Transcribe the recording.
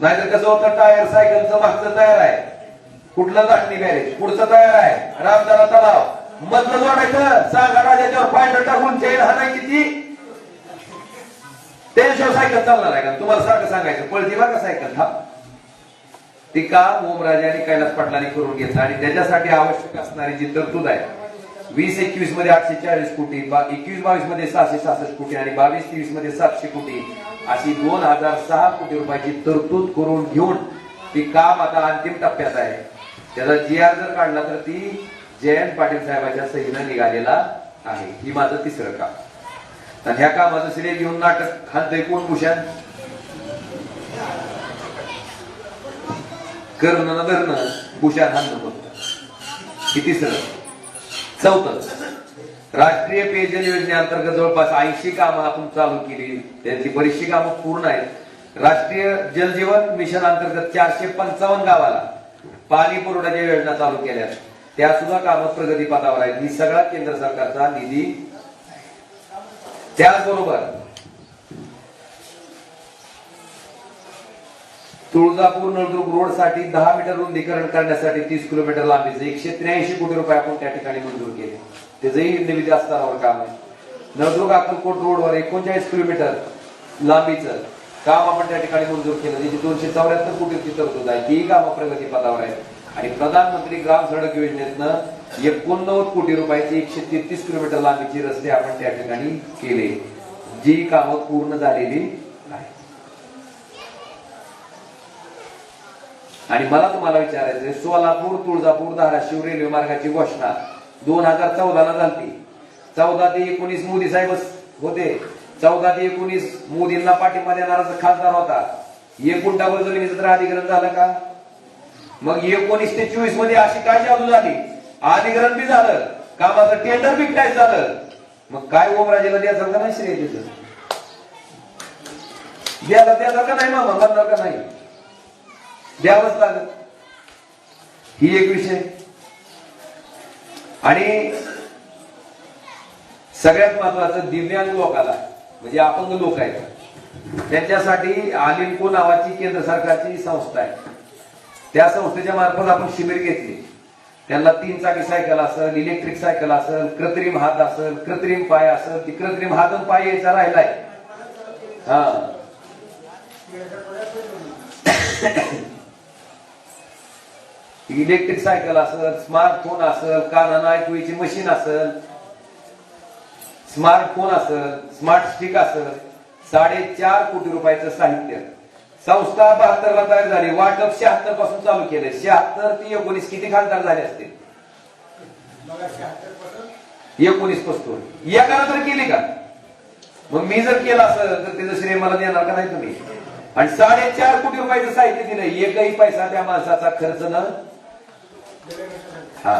नाहीतर कसं होतं टायर सायकलचं मागचं तयार आहे. कुठलं गाठणी गॅरेज पुढचं तयार आहे. रामदारा तलाव. मधलं जोडायचं. सांगा राजाच्यावर पायडं टाकून हा नाही कि त्याशिवाय सायकल चालणार आहे का? तुम्हाला सारखं सांगायचं. पळती बा का सायकल हा. ती काम ओमराजे कैलास पाटलांनी करून घेतलं आणि त्याच्यासाठी आवश्यक असणारी जी तरतूद आहे वीस एकवीसमध्ये आठशे चाळीस कोटी एकवीस बावीसमध्ये सहाशे सहासष्ट कोटी आणि बावीस तेवीसमध्ये सातशे कोटी अशी दोन हजार सहा कोटी रुपयाची तरतूद करून घेऊन ती काम आता अंतिम टप्प्यात आहे. त्याचा जी आर जर काढला तर ती जयंत पाटील साहेबांच्या सहीनं निघालेला आहे. ही माझं तिसरं काम. आणि ह्या कामाचं श्रेय घेऊन नाटक खालतंय कोण भूषण? करणं धरणं भूषण हाणणं होतं ही तिसरं चौथं. राष्ट्रीय पेयजल योजनेअंतर्गत जवळपास ऐंशी कामं आपण चालू केली. त्याची बरीचशी कामं पूर्ण आहेत. राष्ट्रीय जलजीवन मिशन अंतर्गत चारशे पंचावन्न गावाला पाणी पुरवठ्याच्या योजना चालू केल्या त्या सुद्धा कामं प्रगतीपथावर आहेत. ही सगळा केंद्र सरकारचा निधी. त्याचबरोबर तुळजापूर नळदुर्ग रोडसाठी दहा मीटर रुंदीकरण करण्यासाठी तीस किलोमीटर लांबीचं एकशे त्र्याऐंशी कोटी रुपये आपण त्या ठिकाणी मंजूर केले. त्याचंही निविदा असतानावर काम आहे. नळदुर्ग अक्कलकोट रोडवर एकोणचाळीस किलोमीटर लांबीचं काम आपण त्या ठिकाणी मंजूर केलं. त्याची दोनशे चौऱ्याहत्तर कोटीची तरतूद आहे तीही कामं प्रगतीपथावर आहेत. आणि प्रधानमंत्री ग्राम सडक योजनेतनं एकोणनव्वद कोटी रुपयाची एकशे तेहतीस किलोमीटर लांबीची रस्ते आपण त्या ठिकाणी केले. जी कामं पूर्ण झालेली आहेत. आणि मला तुम्हाला विचारायचं सोलापूर तुळजापूर धाराशिव रेल्वे मार्गाची घोषणा. दोन हजार चौदा ला झाली चौदा ते एकोणीस मोदी साहेब होते. चौदा ते एकोणीस मोदींना पाठिंबा देणारा खासदार होता. एकूण डबल जमिनीचं तर अधिग्रहण झालं का? मग एकोणीस ते चोवीसमध्ये अशी काय चालू झाली? अधिग्रहण बी झालं. कामाचं टेंडर बी काय झालं? मग काय ओमराजेला द्यायचं का नाही श्रेय त्याचं द्यायला द्यायला का नाही मामा? म्हणणार का नाही? द्यावंच लागत ही एक विषय. आणि सगळ्यात महत्वाचं दिव्यांग लोकाला म्हणजे अपंग लोक आहेत. त्यांच्यासाठी आलिमको नावाची केंद्र सरकारची संस्था आहे. त्या संस्थेच्या मार्फत आपण शिबिर घेतली. त्यांना तीन चाकी सायकल असेल इलेक्ट्रिक सायकल असेल कृत्रिम हात असेल कृत्रिम पाय असेल ती कृत्रिम हात पाय यायचा राहिलाय. हा. इलेक्ट्रिक सायकल असेल स्मार्टफोन असेल कानानं ऐकूची मशीन असेल स्मार्टफोन असेल स्मार्ट स्टिक असेल साडेचार कोटी रुपयाचं साहित्य. संस्था बहात्तरला तयार झाली. वाटप शहात्तरपासून चालू केले शहात्तर ते एकोणीस किती खासदार झाले असते? एकोणीसपासून. एकाला तर केली का? मग मी जर केलं असं तर त्याचं श्रेय मला देणार का नाही तुम्ही? आणि साडेचार कोटी रुपयाचं साहित्य दिलं एकही पैसा त्या माणसाचा खर्च न हा